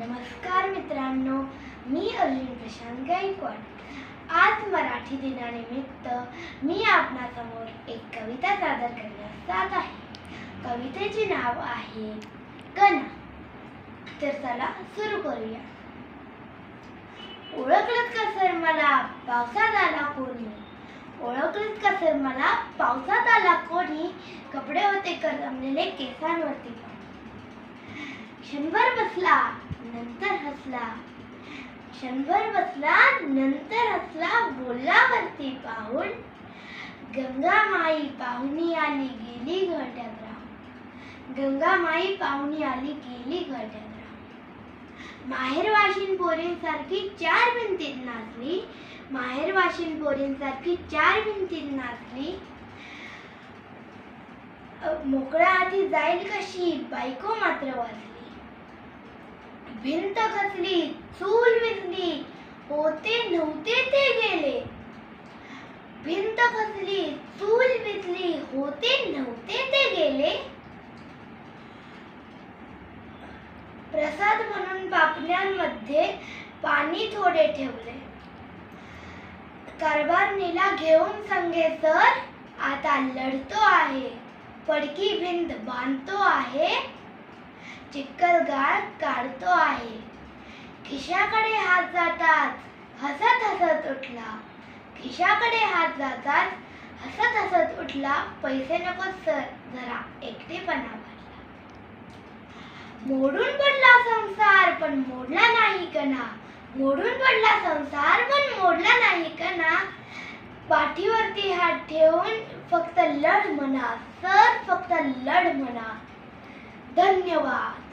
नमस्कार मित्रांनो मी अर्जुन प्रशांत गायकवाड. आज मराठी दिनानिमित्त मी आपणासमोर एक कविता सादर करण्यास जात आहे. कवितेचे नाव आहे कणा तर चला सुरू करूया. ओळखलत का सर मला पावसात आला कोणी? ओळखलत का सर मला पावसात आला कोणी? कपडे होते करमलेले केसांवरती. क्षणभर बसला. नंतर हसला. क्षणभर बसला नंतर हसला बोलला वरती पाहून गंगा माई पाहुणी आली गेली घरट्यात राहून गंगा माई पाहुणी आली गेली घरट्यात राहून माहेर वाशिन पोरींसारखी चार भिंतीत नाचली माहेर वाशिन पोरींसारखी चार भिंतीत नाचली. मोकळ्या आधी जाईल कशी? बायको मात्र वाचली. भिंत खचली चूल विसली होते नव्हते ते गेले. भिंत खचली चूल विसली होते नव्हते ते गेले. प्रसाद म्हणून पापण्यांमध्ये पाणी थोडे ठेवले. कारभारणीला घेऊन संगे सर आता लढतो आहे. पडकी भिंत बांधतो आहे. चिखलगाळ काढतो आहे. खिशाकडे हात जातात हसत हसत उठला. खिशाकडे हात जातात हसत हसत उठला. पैसे नको सर जरा एकटेपणा भरला. मोडून पडला संसार पण मोडला नाही कणा. मोडून पडला संसार पण मोडला नाही कणा. पाठीवरती हात ठेवून फक्त लढ म्हणा. सर फक्त लढ म्हणा. धन्यवाद.